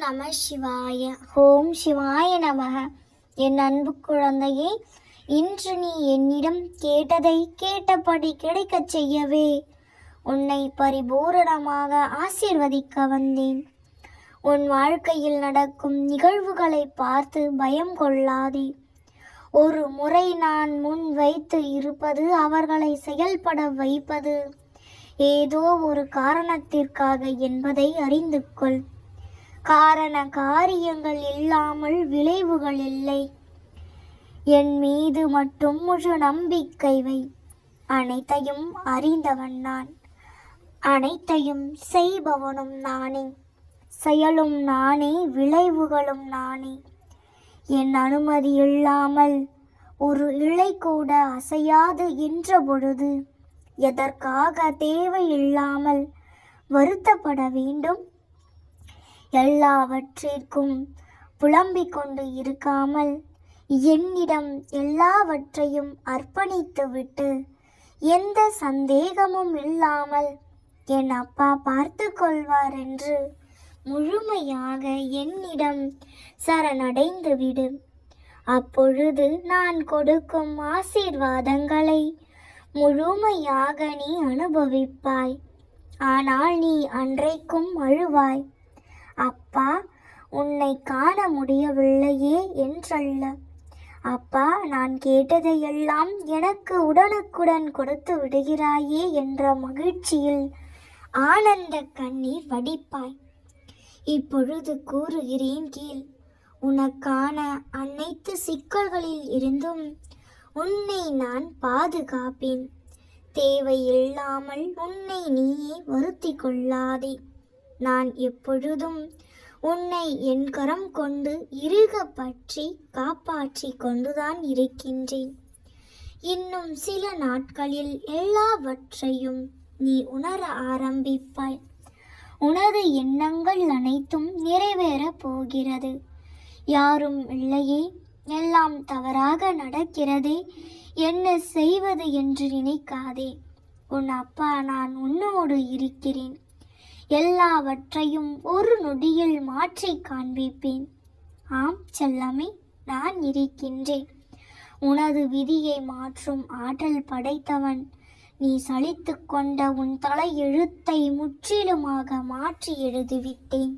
நம சிவாய. ஓம் சிவாய நமக. என் அன்பு குழந்தையே இன்று நீ என்னிடம் கேட்டதை கேட்டபடி கிடைக்கச் செய்யவே. உன்னை பரிபூரணமாக ஆசீர்வதிக்க வந்தேன். உன் வாழ்க்கையில் நடக்கும் நிகழ்வுகளை பார்த்து பயம் கொள்ளாதே. ஒரு முறை நான் முன் வைத்து இருப்பது அவர்களை செயல்பட வைப்பது ஏதோ ஒரு காரணத்திற்காக என்பதை அறிந்து கொள். காரண காரியங்கள் இல்லாமல் விளைவுகள் இல்லை. என் மீது மட்டும் முழு நம்பிக்கை வை. அனைத்தையும் அறிந்தவன் நான். அனைத்தையும் செய்பவனும் நானே. செயலும் நானே விளைவுகளும் நானே. என் அனுமதி இல்லாமல் ஒரு இழை கூட அசையாது என்ற பொழுது எதற்காக தேவையில்லாமல் வருத்தப்பட வேண்டும்? எல்லாவற்றிற்கும் புலம்பிக் கொண்டு இருக்காமல் என்னிடம் எல்லாவற்றையும் அர்ப்பணித்துவிட்டு எந்த சந்தேகமும் இல்லாமல் என் அப்பா பார்த்து கொள்வார் என்று முழுமையாக என்னிடம் சரணடைந்து விடு அப்பொழுது நான் கொடுக்கும் ஆசீர்வாதங்களை முழுமையாக நீ அனுபவிப்பாய். ஆனால் நீ அன்றைக்கும் அழுவாய். அப்பா உன்னை காண முடியவில்லையே என்றல்ல. அப்பா நான் கேட்டதையெல்லாம் எனக்கு உடனுக்குடன் கொடுத்து விடுகிறாயே என்ற மகிழ்ச்சியில் ஆனந்த கண்ணீர் வடிப்பாய். இப்பொழுது கூறுகிறேன் கீழ் உனக்கான அனைத்து சிக்கல்களில் இருந்தும் உன்னை நான் பாதுகாப்பேன். தேவையில்லாமல் உன்னை நீயே வருத்தி கொள்ளாதே. நான் எப்பொழுதும் உன்னை என் கரம் கொண்டு இறுக பற்றி காப்பாற்றி கொண்டுதான் இருக்கின்றேன். இன்னும் சில நாட்களில் எல்லாவற்றையும் நீ உணர ஆரம்பிப்பாய். உனது எண்ணங்கள் அனைத்தும் நிறைவேறப் போகிறது. யாரும் இல்லையே எல்லாம் தவறாக நடக்கிறதே. என்ன செய்வது என்று நினைக்காதே. உன் அப்பா நான் உன்னோடு இருக்கிறேன். எல்லாவற்றையும் ஒரு நொடியில் மாற்றி காண்பிப்பேன். ஆம் செல்லமே நான் இருக்கின்றேன். உனது விதியை மாற்றும் ஆற்றல் படைத்தவன். நீ சலித்து கொண்ட உன் தலை எழுத்தை முற்றிலுமாக மாற்றி எழுதிவிட்டேன்.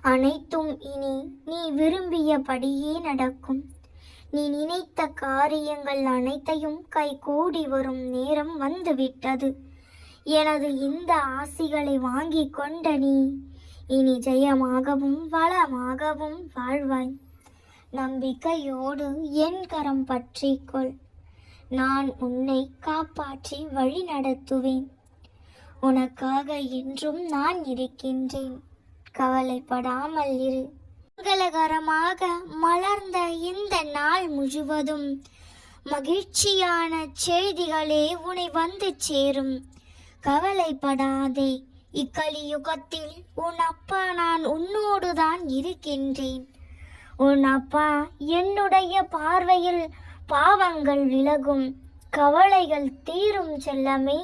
அனைத்தும் இனி நீ விரும்பியபடியே நடக்கும். நீ நினைத்த காரியங்கள் அனைத்தையும் கைகூடி வரும் நேரம் வந்துவிட்டது. எனது இந்த ஆசிகளை வாங்கி கொண்ட நீ இனி ஜெயமாகவும் வளமாகவும் வாழ்வாய். நம்பிக்கையோடு என் கரம் பற்றிக்கொள் நான் உன்னை காப்பாற்றி வழி நடத்துவேன். உனக்காக என்றும் நான் இருக்கின்றேன். கவலைப்படாமல் இரு. மங்களகரமாக மலர்ந்த இந்த நாள் முழுவதும் மகிழ்ச்சியான செய்திகளே உன்னை வந்து சேரும். கவலைப்படாதே. இக்கலியுகத்தில் உன் அப்பா நான் உன்னோடுதான் இருக்கின்றேன். உன் அப்பா என்னுடைய பார்வையில் பாவங்கள் விலகும். கவலைகள் தீரும் செல்லமே.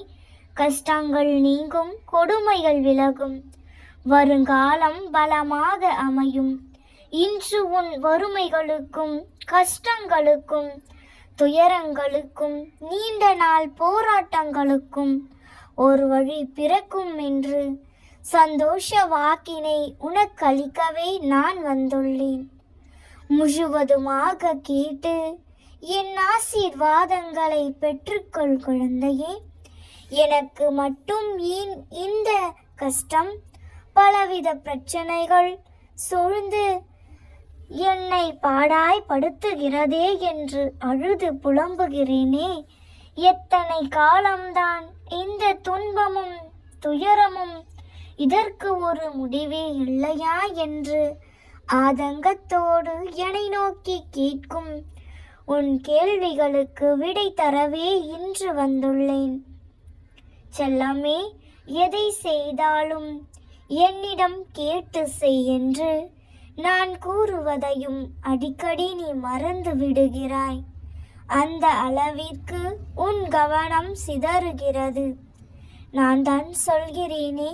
கஷ்டங்கள் நீங்கும் கொடுமைகள் விலகும். வருங்காலம் பலமாக அமையும். இன்று உன் வறுமைகளுக்கும் கஷ்டங்களுக்கும் துயரங்களுக்கும் நீண்ட நாள் போராட்டங்களுக்கும் ஒரு வழி பிறக்கும் என்று. சந்தோஷ வாக்கினை உனக்களிக்கவே நான் வந்துள்ளேன். முழுவதுமாக கேட்டு என் ஆசீர்வாதங்களை பெற்றுக்கொள் குழந்தையே. எனக்கு மட்டும் ஏன் இந்த கஷ்டம்? பலவித பிரச்சனைகள் சூழ்ந்து என்னை பாடாய்படுத்துகிறதே என்று அழுது புலம்புகிறேனே. எத்தனை காலம்தான் இந்த துன்பமும் துயரமும் இதற்கு ஒரு முடிவே இல்லையா என்று ஆதங்கத்தோடு என்னை நோக்கி கேட்கும். உன் கேள்விகளுக்கு விடை தரவே இன்று வந்துள்ளேன். செல்லமே எதை செய்தாலும் என்னிடம் கேட்டு செய் என்று நான் கூறுவதையும் அடிக்கடி நீ மறந்து விடுகிறாய் அந்த அளவிற்கு உன் கவனம் சிதறுகிறது. நான் தான் சொல்கிறேனே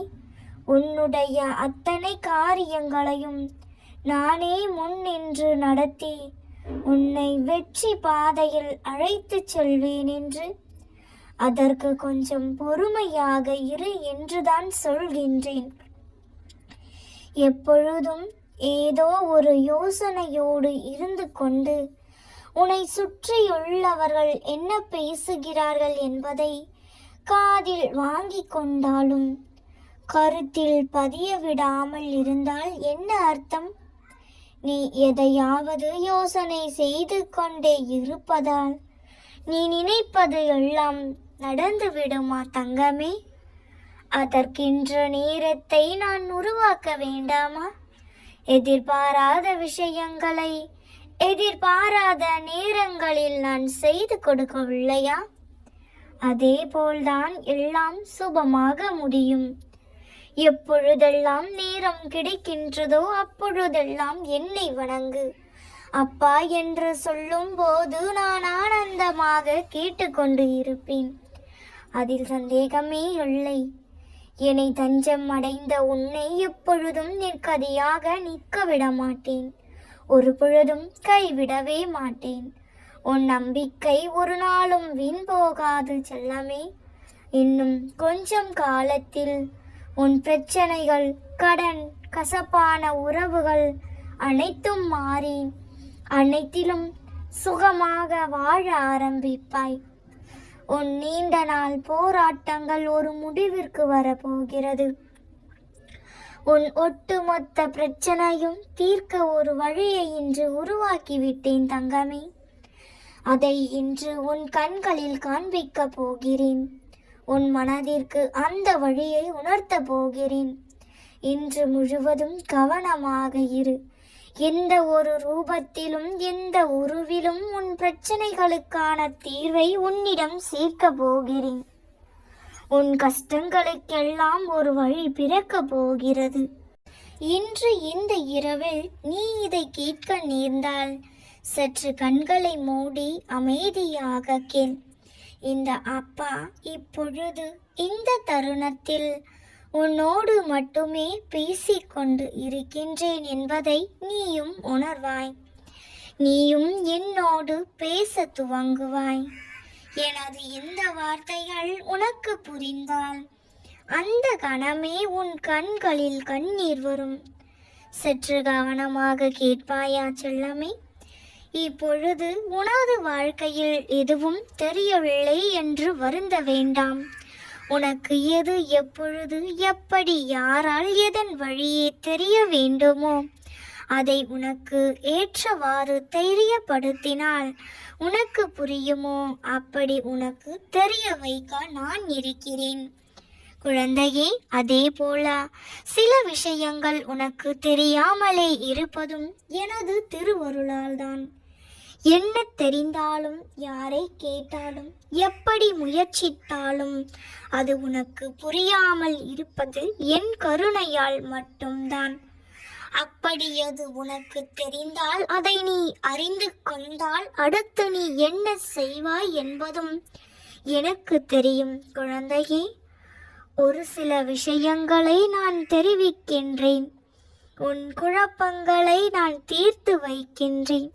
உன்னுடைய அத்தனை காரியங்களையும் நானே முன் நின்று நடத்தி உன்னை வெற்றி பாதையில் அழைத்துச் செல்வேன் என்று. அதற்கு கொஞ்சம் பொறுமையாக இரு என்றுதான் சொல்கின்றேன். எப்பொழுதும் ஏதோ ஒரு யோசனையோடு இருந்து கொண்டு உன்னை சுற்றியுள்ளவர்கள் என்ன பேசுகிறார்கள் என்பதை காதில் வாங்கி கொண்டாலும் கருத்தில் பதிய விடாமல் இருந்தால் என்ன அர்த்தம்? நீ எதையாவது யோசனை செய்து கொண்டே இருப்பதால் நீ நினைப்பது எல்லாம் நடந்துவிடுமா தங்கமே? அதற்கின்ற நேரத்தை நான் உருவாக்க வேண்டாமா? எதிர்பாராத விஷயங்களை எதிர்பாராத நேரங்களில் நான் செய்து கொடுக்கவில்லையா? அதே போல்தான் எல்லாம் சுபமாக முடியும். எப்பொழுதெல்லாம் நேரம் கிடைக்கின்றதோ அப்பொழுதெல்லாம் என்னை வணங்கு. அப்பா என்று சொல்லும் போது நான் ஆனந்தமாக கேட்டுக்கொண்டு இருப்பேன். அதில் சந்தேகமே இல்லை. என்னை தஞ்சம் அடைந்த உன்னை எப்பொழுதும் நிற்கதியாக நிற்க விட மாட்டேன் ஒரு பொழுதும் கைவிடவே மாட்டேன். உன் நம்பிக்கை ஒரு நாளும் வீண் போகாது செல்லமே. இன்னும் கொஞ்சம் காலத்தில் உன் பிரச்சனைகள் கடன் கசப்பான உறவுகள் அனைத்தும் மாறி அனைத்திலும் சுகமாக வாழ ஆரம்பிப்பாய். உன் நீண்ட நாள் போராட்டங்கள் ஒரு முடிவிற்கு வரப்போகிறது. உன் ஒட்டுமொத்த பிரச்சனையும் தீர்க்க ஒரு வழியை இன்று உருவாக்கிவிட்டேன் தங்கமே. அதை இன்று உன் கண்களில் காண்பிக்க போகிறேன். உன் மனதிற்கு அந்த வழியை உணர்த்த போகிறேன். இன்று முழுவதும் கவனமாக இரு. எந்த ஒரு ரூபத்திலும் எந்த உருவிலும் உன் பிரச்சனைகளுக்கான தீர்வை உன்னிடம் சேர்க்க போகிறேன். உன் கஷ்டங்களுக்கெல்லாம் ஒரு வழி பிறக்க போகிறது. இன்று இந்த இரவில் நீ இதை கேட்க நேர்ந்தால் சற்று கண்களை மூடி அமைதியாக கேள். இந்த அப்பா இப்பொழுது இந்த தருணத்தில் உன்னோடு மட்டுமே பேசிக்கொண்டு இருக்கின்றேன் என்பதை நீயும் உணர்வாய். நீயும் என்னோடு பேச துவங்குவாய். எனது இந்த வார்த்தைகள் உனக்கு புரிந்தால் அந்த கணமே உன் கண்களில் கண்ணீர் வரும். சற்று கவனமாக கேட்பாயா செல்லமே? இப்பொழுது உனது வாழ்க்கையில் எதுவும் தெரியவில்லை என்று வருந்த வேண்டாம். உனக்கு எது எப்பொழுது எப்படி யாரால் எதன் வழியே தெரிய வேண்டுமோ அதை உனக்கு ஏற்றவாறு தெரியப்படுத்தினால் உனக்கு புரியுமோ? அப்படி உனக்கு தெரிய வைக்க நான் இருக்கிறேன். குழந்தையே அதே போல. சில விஷயங்கள் உனக்கு தெரியாமலே இருப்பதும் எனது திருவருளால்தான். என்ன தெரிந்தாலும் யாரை கேட்டாலும் எப்படி முயற்சித்தாலும் அது உனக்கு புரியாமல் இருப்பது என் கருணையால் மட்டும்தான். அப்படி அது உனக்கு தெரிந்தால் அதை நீ அறிந்து கொண்டால் அடுத்து நீ என்ன செய்வாய் என்பதும் எனக்கு தெரியும் குழந்தையே. ஒரு சில விஷயங்களை நான் தெரிவிக்கின்றேன். உன் குழப்பங்களை நான் தீர்த்து வைக்கின்றேன்.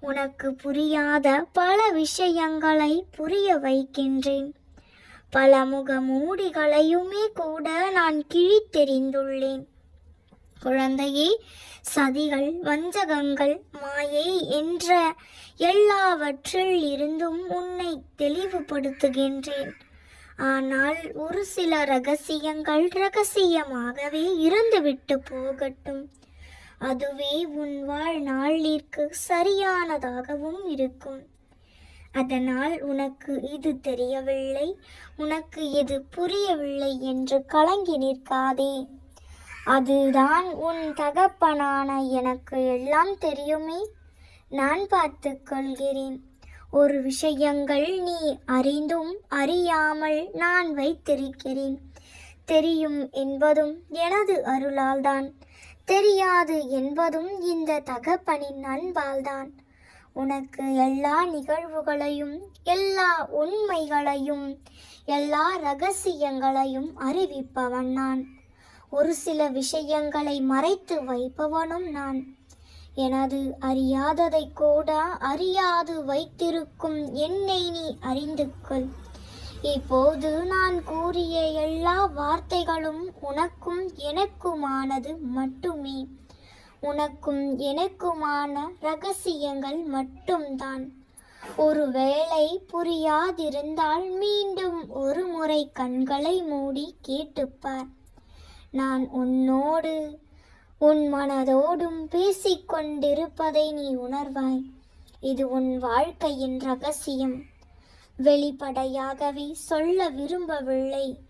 உனக்கு புரியாத பல விஷயங்களை புரிய வைக்கின்றேன். பல முக மூடிகளையுமே கூட நான் கிழித்தெறிந்துள்ளேன். குழந்தையே சதிகள் வஞ்சகங்கள் மாயை என்ற எல்லாவற்றில் இருந்தும் உன்னை தெளிவுபடுத்துகின்றேன். ஆனால் ஒரு சில ரகசியங்கள் ரகசியமாகவே இருந்துவிட்டு போகட்டும். அதுவே உன் வாழ்நாளிற்கு சரியானதாகவும் இருக்கும். அதனால் உனக்கு இது தெரியவில்லை உனக்கு இது புரியவில்லை என்று கலங்கி நிற்காதே. அதுதான் உன் தகப்பனான எனக்கு எல்லாம் தெரியுமே. நான் பார்த்து கொள்கிறேன். ஒரு விஷயங்கள் நீ அறிந்தும் அறியாமல் நான் வைத்திருக்கிறேன். தெரியும் என்பதும் எனது அருளால்தான். தெரியாது என்பதும் இந்த தகப்பனின் அன்பால்தான். உனக்கு எல்லா நிகழ்வுகளையும் எல்லா உண்மைகளையும் எல்லா ரகசியங்களையும் அறிவிப்பவன் நான். ஒரு சில விஷயங்களை மறைத்து வைப்பவனும் நான். எனது அறியாததை கூட அறியாது வைத்திருக்கும் என்னை நீ அறிந்து கொள். இப்போது நான் கூறிய எல்லா வார்த்தைகளும் உனக்கும் எனக்குமானது மட்டுமே. உனக்கும் எனக்குமான ரகசியங்கள் மட்டும்தான். ஒருவேளை புரியாதிருந்தால் மீண்டும் ஒரு முறை கண்களை மூடி கேட்டுப்பார். நான் உன்னோடு உன் மனதோடும் பேசிக்கொண்டிருப்பதை நீ உணர்வாய். இது உன் வாழ்க்கையின் ரகசியம். வெளிப்படையாகவே சொல்ல விரும்பவில்லை.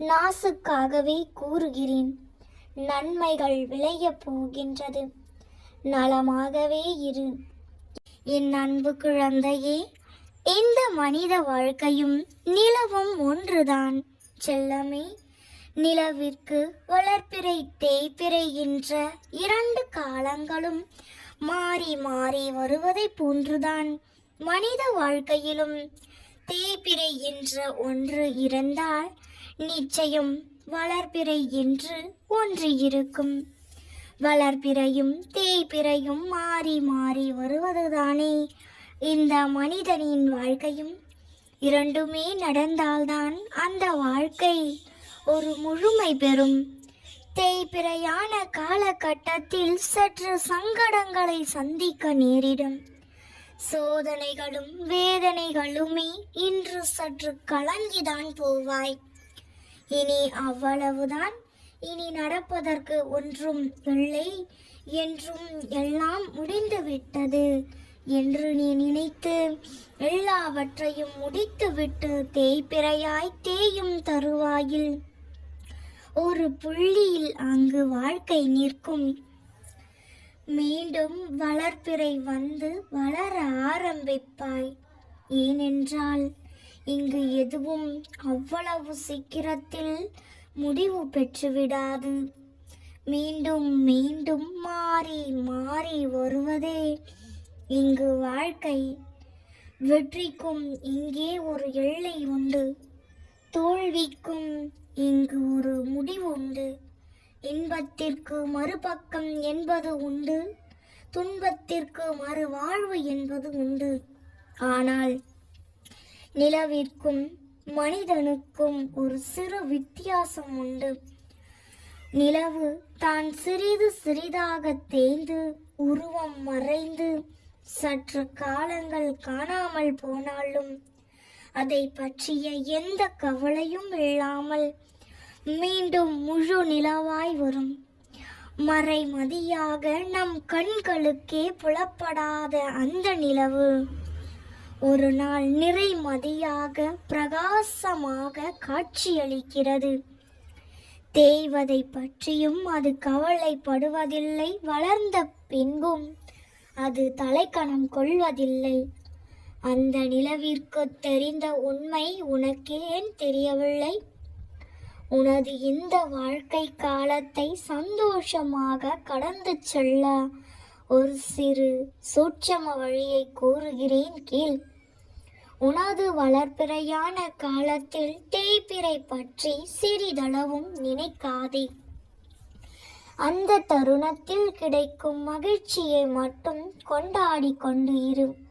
நாசுக்காகவே கூறுகிறேன். நன்மைகள் விளையப் போகின்றது. நலமாகவே இரு. என் அன்பு குழந்தையே இந்த மனித வாழ்க்கையும் நிலவும் ஒன்றுதான். செல்லமே. நிலவிற்கு வளர்ப்பிறை தேய்பிறை என்ற இரண்டு காலங்களும் மாறி மாறி வருவதை போன்றுதான் மனித வாழ்க்கையிலும் தேய்பிறை என்ற ஒன்று இருந்தால் நிச்சயம் வளர்ப்பிறை என்று ஒன்று இருக்கும். வளர்ப்பிறையும் தேய்பிறையும் மாறி மாறி வருவதுதானே இந்த மனிதனின் வாழ்க்கையும். இரண்டுமே நடந்தால்தான் அந்த வாழ்க்கை. ஒரு முழுமை பெறும். தேய்பிரையான காலகட்டத்தில் சற்று சங்கடங்களை சந்திக்க நேரிடும். சோதனைகளும் வேதனைகளுமே இன்று சற்று கலங்கிதான் போவாய். இனி அவ்வளவுதான். இனி நடப்பதற்கு ஒன்றும் இல்லை. என்றும் எல்லாம் முடிந்துவிட்டது. என்று நீ நினைத்து எல்லாவற்றையும் முடித்துவிட்டு தேய்பிறையாய் தேயும் தருவாயில். ஒரு புள்ளியில் அங்கு வாழ்க்கை நிற்கும். மீண்டும் வளர்ப்பிறை வந்து வளர ஆரம்பிப்பாய். ஏனென்றால் இங்கு எதுவும் அவ்வளவு சீக்கிரத்தில் முடிவு பெற்றுவிடாது. மீண்டும் மீண்டும் மாறி மாறி வருவதே இங்கு வாழ்க்கை. வெற்றிக்கும் இங்கே ஒரு எல்லை உண்டு. தோல்விக்கும் இங்கு ஒரு முடிவு உண்டு. இன்பத்திற்கு மறுபக்கம் என்பது உண்டு. துன்பத்திற்கு மறுவாழ்வு என்பது உண்டு. ஆனால் நிலவிற்கும் மனிதனுக்கும் ஒரு சிறு வித்தியாசம் உண்டு. நிலவு தான் சிறிது சிறிதாக தேய்ந்து உருவம் மறைந்து சற்று காலங்கள் காணாமல் போனாலும் அதை பற்றிய எந்த கவலையும் இல்லாமல் மீண்டும் முழு நிலவாய் வரும். மறைமதியாக நம் கண்களுக்கே புலப்படாத அந்த நிலவு. ஒரு நாள் நிறைமதியாக பிரகாசமாக காட்சியளிக்கிறது. தேய்வதை பற்றியும் அது கவலைப்படுவதில்லை வளர்ந்த பின்பும் அது தலைக்கணம் கொள்வதில்லை. அந்த நிலவிற்கு தெரிந்த உண்மை உனக்கேன் தெரியவில்லை. உனது இந்த வாழ்க்கை காலத்தை சந்தோஷமாக கடந்து செல்ல ஒரு சிறு சூட்சம வழியை கூறுகிறேன் கீழ். உனது வளர்ப்பிறையான காலத்தில் தேய்பிறை பற்றி சிறிதளவும் நினைக்காதே. அந்த தருணத்தில் கிடைக்கும் மகிழ்ச்சியை மட்டும் கொண்டாடி கொண்டு இரு.